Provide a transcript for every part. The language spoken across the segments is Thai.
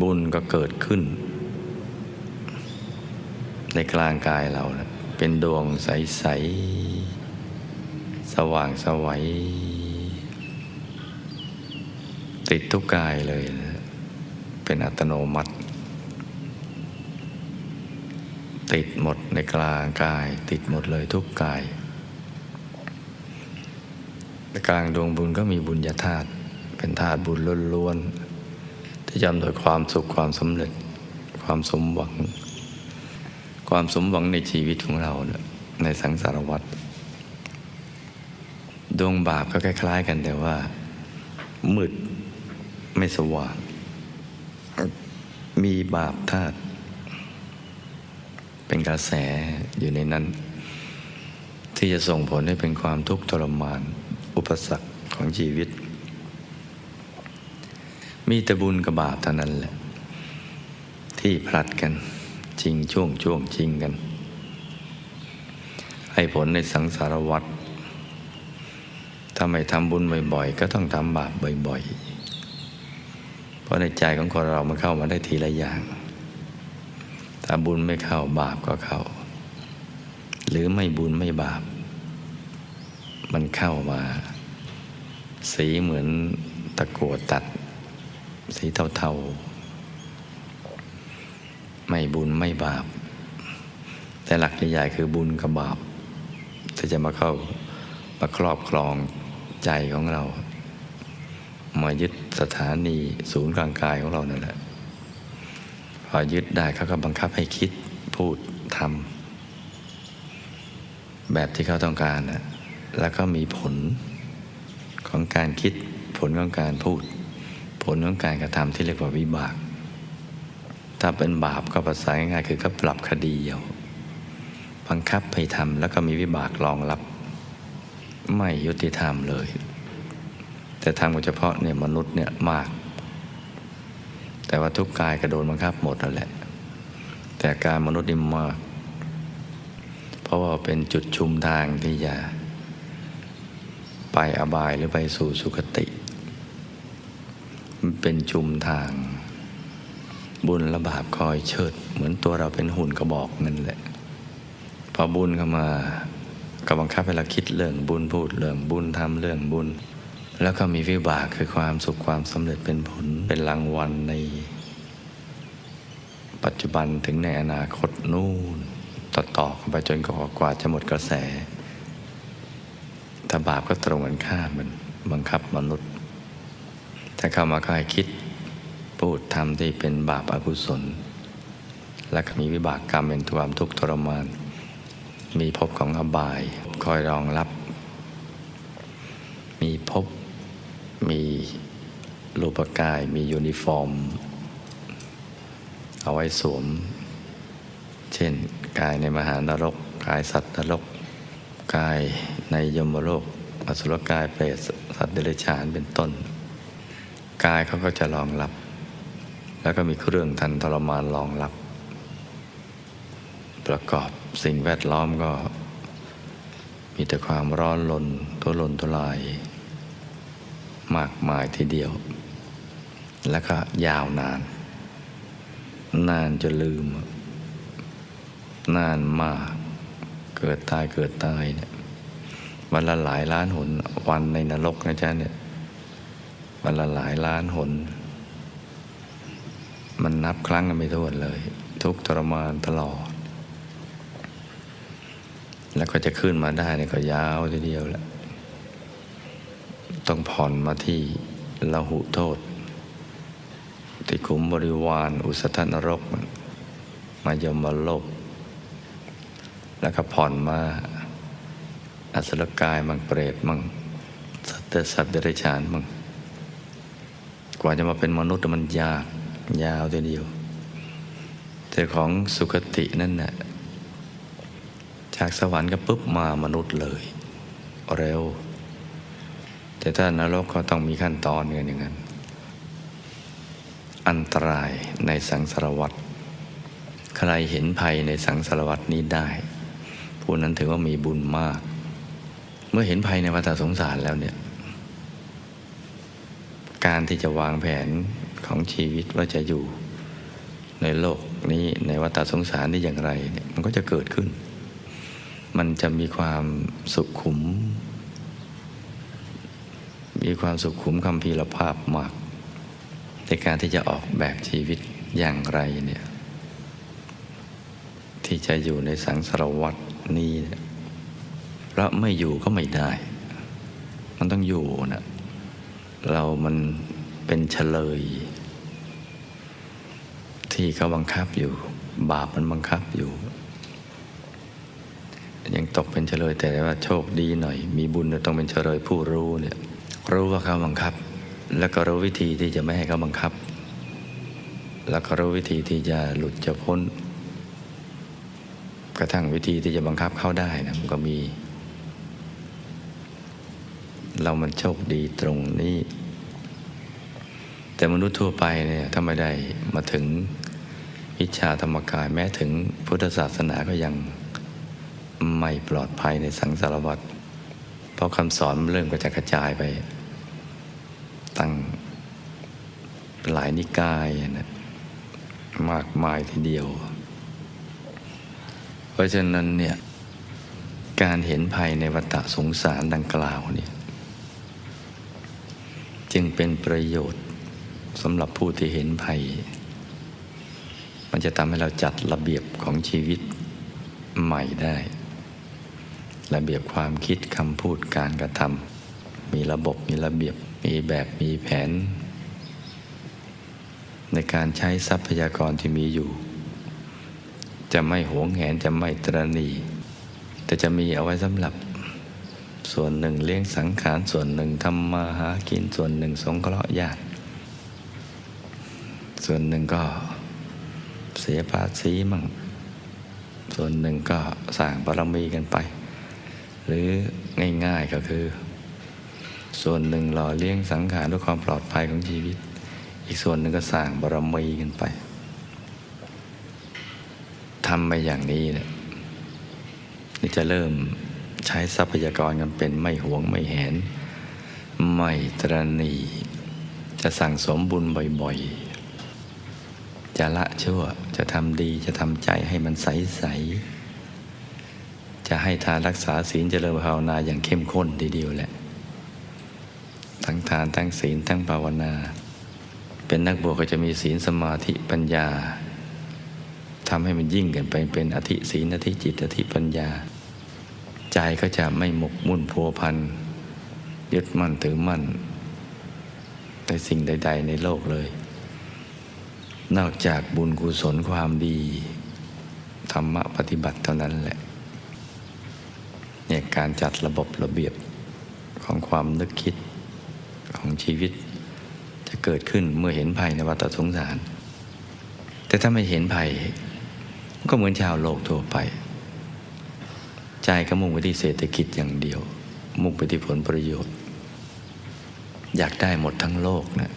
บุญก็เกิดขึ้น ในกลางกายเรานะเป็นดวงใสๆสว่างสวัย ติดทุกกายเลยนะเป็นอัตโนมัติ ติดหมดในกลางกาย ติดหมดเลยทุกกายกลางดวงบุญก็มีบุญญาธาตุเป็นธาตุบุญล้วนๆ ที่จำโดยความสุขความสำเร็จ ความสมหวัง ความสมหวังในชีวิตของเราในสังสารวัฏดวงบาปก็คล้าย ๆ กันแต่ว่า มืดไม่สว่าง มีบาปธาตุเป็นกระแสอยู่ในนั้น ที่จะส่งผลให้เป็นความทุกข์ทรมาน อุปสรรคของชีวิต มีแต่บุญกับบาปเท่านั้นแหละ ที่ผลัดกันจริงช่วงช่วงจริงกัน ให้ผลในสังสารวัฏถ้าไม่ทำบุญบ่อยๆ ก็ต้องทำบาปบ่อยๆ เพราะในใจของคนเรามันเข้ามาได้ทีละอย่าง ถ้าบุญไม่เข้าบาปก็เข้า หรือไม่บุญไม่บาป มันเข้ามา สีเหมือนตะกัวตัด สีเทาๆ ไม่บุญไม่บาป แต่หลักใหญ่ๆคือบุญกับบาปที่จะมาเข้ามาครอบครองใจของเรา มายึดสถานีศูนย์กลางกายของเรานั่นแหละพอยึดได้เขาก็บังคับให้คิดพูดทำแบบที่เขาต้องการนะแล้วก็มีผลของการคิดผลของการพูด ผลของการกระทำที่เรียกว่าวิบาก ถ้าเป็นบาปก็ภาษาง่ายๆคือก็ปรับคดีเอาบังคับให้ทำแล้วก็มีวิบากรองรับ ไม่ยุติธรรมเลย แต่ทำเฉพาะเนี่ยมนุษย์เนี่ยมาก แต่ว่าทุกกายกระโดนบังคับหมดนั่นแหละ แต่การมนุษย์นี่มาก เพราะว่าเป็นจุดชุมทางที่จะไปอบายหรือไปสู่สุคติ เป็นชุมทาง บุญและบาปคอยเชิด เหมือนตัวเราเป็นหุ่นกระบอกนั่นแหละ พอบุญเข้ามาก็บังคับให้เราคิดเรื่องบุญพูดเรื่องบุญทำเรื่องบุญ แล้วก็มีวิบากคือความสุขความสำเร็จเป็นผลเป็นรางวัลใน ปัจจุบันถึงในอนาคตนู่นต่อต่อกันไปจนกว่าจะหมดกระแสถ้าบาปก็ตรงกันข้ามมันบังคับมนุษย์ ถ้าเข้ามาคอยคิดพูดทำที่เป็นบาปอากุศล และก็มีวิบากกรรมเป็นความทุกข์ทรมาน มีภพของอบายคอยรองรับ มีภพมีรูปกายมียูนิฟอร์ม เอาไว้สวม เช่นกายในมหานรก กายสัตว์นรก กายในยมโลกอสุรกายเปรตสัตว์เดรัจฉานเป็นต้น กายเขาก็จะรองรับ แล้วก็มีเครื่องทันทรมานรองรับ ประกอบสิ่งแวดล้อมก็ มีแต่ความร้อนลนทุรนทุราย มากมายทีเดียว แล้วก็ยาวนาน นานจนลืม นานมาก เกิดตายเกิดตายเนี่ยวันละหลายล้านหนวันในนรกนะจ๊ะเนี่ย วันละหลายล้านหน มันนับครั้งกันไม่ถ้วนเลย ทุกทรมานตลอด แล้วก็จะขึ้นมาได้เนี่ยก็ยาวทีเดียวแหละต้องผ่อนมาที่ละหุโทษ ที่ขุมบริวารอุสธนรก มายมมาโลก แล้วก็ผ่อนมาอสุรกายมังเปรตมังสัตว์สัตว์เดรัจฉานมัง ว่าจะมาเป็นมนุษย์มันยากยาวทีเดียว แต่ของสุคตินั่นน่ะจากสวรรค์ก็ปุ๊บมามนุษย์เลย เร็ว แต่ถ้านรกก็ต้องมีขั้นตอนเงินอย่างนั้น อันตรายในสังสารวัฏใครเห็นภัยในสังสารวัฏนี้ได้ ผู้นั้นถือว่ามีบุญมาก เมื่อเห็นภัยในวัฏสงสารแล้วเนี่ย การที่จะวางแผนของชีวิตว่าจะอยู่ในโลกนี้ในวัฏสงสารนี้อย่างไรเนี่ยมันก็จะเกิดขึ้น มันจะมีความสุขขุม มีความสุขขุมคำพีรภาพมากในการที่จะออกแบบชีวิตอย่างไรเนี่ยที่จะอยู่ในสังสารวัตนี้เนี่เพราะไม่อยู่ก็ไม่ได้ มันต้องอยู่นะ เรามันเป็นเฉลย ที่เขาบังคับอยู่ บาปมันบังคับอยู่ ยังตกเป็นเฉลยแต่ว่าโชคดีหน่อย มีบุญต้องเป็นเฉลยผู้รู้เนี่ยรู้ว่าเขาบังคับ แล้วก็รู้วิธีที่จะไม่ให้เขาบังคับ แล้วก็รู้วิธีที่จะหลุดจะพ้น กระทั่งวิธีที่จะบังคับเขาได้นะมันก็มี เรามันโชคดีตรงนี้ แต่มนุษย์ทั่วไปเนี่ยถ้าไม่ได้มาถึงวิชาธรรมกายแม้ถึงพุทธศาสนาก็ยังไม่ปลอดภัยในสังสารวัฏเพราะคำสอนเริ่มกระจายกระจายไป ตั้งหลายนิกายนะมากมายทีเดียว เพราะฉะนั้นเนี่ยการเห็นภัยในวัฏสงสารดังกล่าวเนี่ย จึงเป็นประโยชน์สำหรับผู้ที่เห็นภัย มันจะทำให้เราจัดระเบียบของชีวิตใหม่ได้ ระเบียบความคิดคำพูดการกระทำมีระบบมีระเบียบมีแบบมีแผน ในการใช้ทรัพยากรที่มีอยู่ จะไม่หวงแหนจะไม่ตรณี แต่จะมีเอาไว้สำหรับ ส่วนหนึ่งเลี้ยงสังขารส่วนหนึ่งทำมาหากินส่วนหนึ่งสงเคราะห์ญาติ ส่วนหนึ่งก็เสียภาษีมั่งส่วนหนึ่งก็สร้างบารมีกันไป หรือง่ายๆก็คือ ส่วนหนึ่งหล่อเลี้ยงสังขารด้วยความปลอดภัยของชีวิต อีกส่วนหนึ่งก็สร้างบารมีกันไปทำไปอย่างนี้เนี่ยจะเริ่ม ใช้ทรัพยากรกันเป็นไม่หวงไม่แหน ไม่ตรณี จะสั่งสมบุญบ่อยๆ จะละชั่วจะทำดีจะทำใจให้มันใสๆ จะให้ทานรักษาศีลเจริญภาวนาอย่างเข้มข้นทีเดียวแหละ ทั้งทานทั้งศีลทั้งภาวนา เป็นนักบวชก็จะมีศีลสมาธิปัญญาทำให้มันยิ่งกันไปเป็นอธิศีลอธิจิตอธิปัญญา ใจก็จะไม่หมกมุ่นพัวพันยึดมั่นถือมั่นในสิ่งใด ๆ ในโลกเลย นอกจากบุญกุศลความดี ธรรมะปฏิบัติเท่านั้นแหละเนี่ยการจัดระบบระเบียบของความนึกคิดของชีวิต จะเกิดขึ้นเมื่อเห็นภัยในวัฏสงสาร แต่ถ้าไม่เห็นภัย ก็เหมือนชาวโลกทั่วไป ใจก็มุ่งไปที่เศรษฐกิจอย่างเดียว มุ่งไปที่ผลประโยชน์ อยากได้หมดทั้งโลกนะ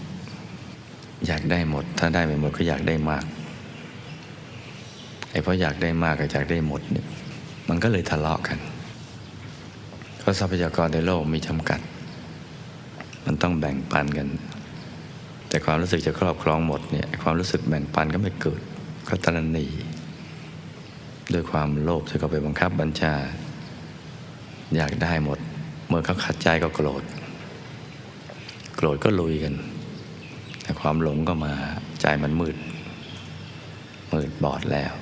อยากได้หมด ถ้าได้ไม่หมดก็อยากได้มากไอ้เพราะอยากได้มากกับอยากได้หมดเนี่ยมันก็เลยทะเลาะกันเพราะทรัพยากรในโลกมีจำกัด มันต้องแบ่งปันกัน แต่ความรู้สึกจะครอบครองหมดเนี่ยความรู้สึกแบ่งปันก็ไม่เกิดก็ตระหนีด้วยความโลภที่เขาไปบังคับบัญชา อยากได้หมด เมื่อเขาขัดใจก็โกรธ โกรธก็ลุยกัน แต่ความหลงก็มาใจมันมืด มืดบอดแล้ว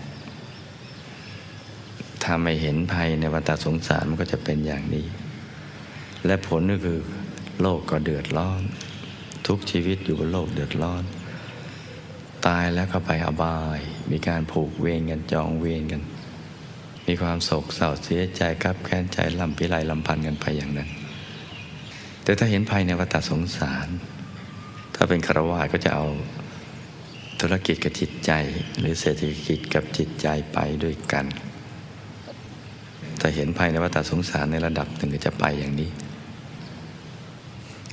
ถ้าไม่เห็นภัยในวัฏสงสารมันก็จะเป็นอย่างนี้ และผลก็คือโลกก็เดือดร้อน ทุกชีวิตอยู่บนโลกเดือดร้อน ตายแล้วก็ไปอบาย มีการผูกเวรกันจองเวรกัน มีความโศกเศร้าเสียใจครับแค้นใจลำพิไรลำพันกันไปอย่างนั้น แต่ถ้าเห็นภัยในวัฏสงสาร ถ้าเป็นคารวะก็จะเอาธุรกิจกับจิตใจ หรือเศรษฐกิจกับจิตใจไปด้วยกัน ถ้าเห็นภัยในวัฏสงสารในระดับหนึ่งก็จะไปอย่างนี้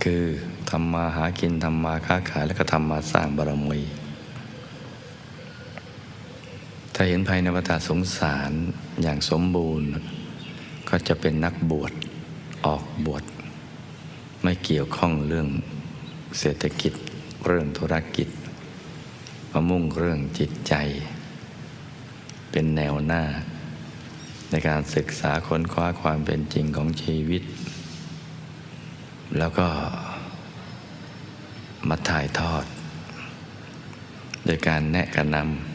คือทำมาหากินทำมาค้าขายแล้วก็ทำมาสร้างบารมี ถ้า เห็นภัยในวัฏสงสารอย่างสมบูรณ์ ก็จะเป็นนักบวชออกบวชไม่เกี่ยวข้องเรื่องเศรษฐกิจเรื่องธุรกิจ มามุ่งเรื่องจิตใจ เป็นแนวหน้า ในการศึกษาค้นคว้าความเป็นจริงของชีวิต แล้วก็มาถ่ายทอด โดยการแนะกระนำ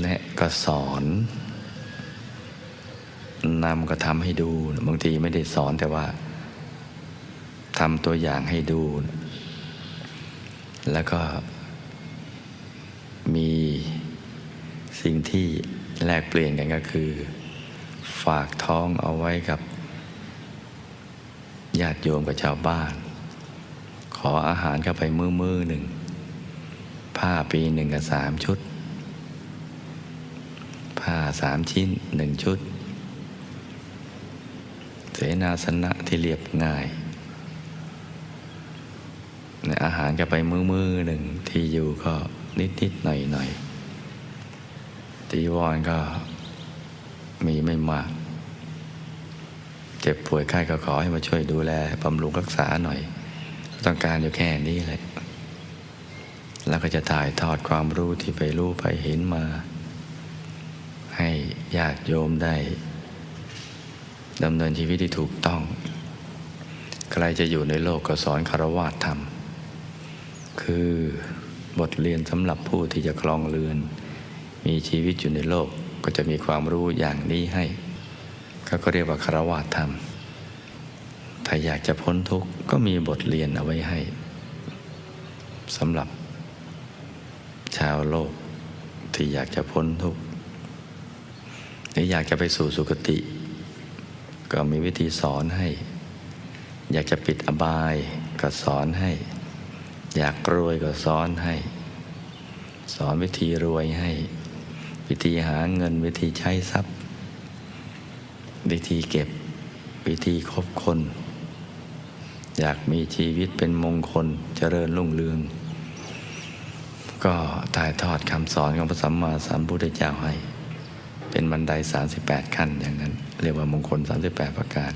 แนะก็สอนนำก็ทำให้ดู บางทีไม่ได้สอนแต่ว่าทำตัวอย่างให้ดู แล้วก็มีสิ่งที่แลกเปลี่ยนกันก็คือ ฝากท้องเอาไว้กับญาติโยมกับชาวบ้าน ขออาหารเข้าไปมือมือหนึ่ง ผ้าปีหนึ่งกับสามชุด สามชิ้นหนึ่งชุด เสนาสนะที่เรียบง่ายในอาหารก็ไปมือมือหนึ่งที่อยู่ก็นิดนิดหน่อยหน่อยตีวอนก็มีไม่มาก เจ็บป่วยไข้ก็ขอให้มาช่วยดูแลบำรุงรักษาหน่อย ต้องการอยู่แค่นี้แหละแล้วก็จะถ่ายทอดความรู้ที่ไปรู้ไปเห็นมา ให้ญาติโยมได้ดำเนินชีวิตที่ถูกต้อง ใครจะอยู่ในโลกก็สอนคารวะธรรม คือบทเรียนสำหรับผู้ที่จะคลองเรือน มีชีวิตอยู่ในโลกก็จะมีความรู้อย่างนี้ให้เขาก็เรียกว่าคารวะธรรม ถ้าอยากจะพ้นทุกข์ก็มีบทเรียนเอาไว้ให้สำหรับชาวโลกที่อยากจะพ้นทุกข์ หรืออยากจะไปสู่สุคติ ก็มีวิธีสอนให้ อยากจะปิดอบายก็สอนให้ อยากรวยก็สอนให้ สอนวิธีรวยให้ วิธีหาเงินวิธีใช้ทรัพย์ วิธีเก็บวิธีคบคน อยากมีชีวิตเป็นมงคลเจริญรุ่งเรือง ก็ถ่ายทอดคำสอนของพระสัมมาสัมพุทธเจ้าให้ เป็นบันได 38 ขั้นอย่างนั้น เรียกว่ามงคล 38 ประการ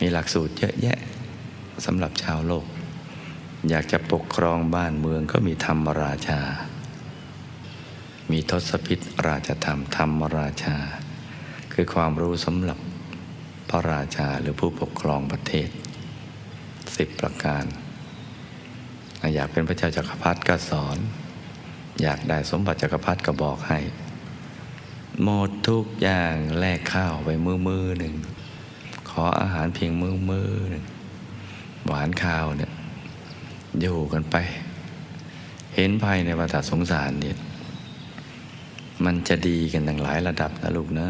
มีหลักสูตรเยอะแยะสำหรับชาวโลก อยากจะปกครองบ้านเมืองก็มีธรรมราชา มีทศพิษราชธรรม ธรรมราชา คือความรู้สำหรับพระราชาหรือผู้ปกครองประเทศสิบประการ อยากเป็นพระเจ้าจักรพรรดิก็สอน อยากได้สมบัติจักรพรรดิก็บอกให้ หมดทุกอย่างแลกข้าวไปมือมือหนึ่ง ขออาหารเพียงมือมือหนึ่ง หวานข้าวเนี่ยอยู่กันไป เห็นภายในวัฏสงสารเนี่ยมันจะดีกันตั้งหลายระดับนะลูกเนะ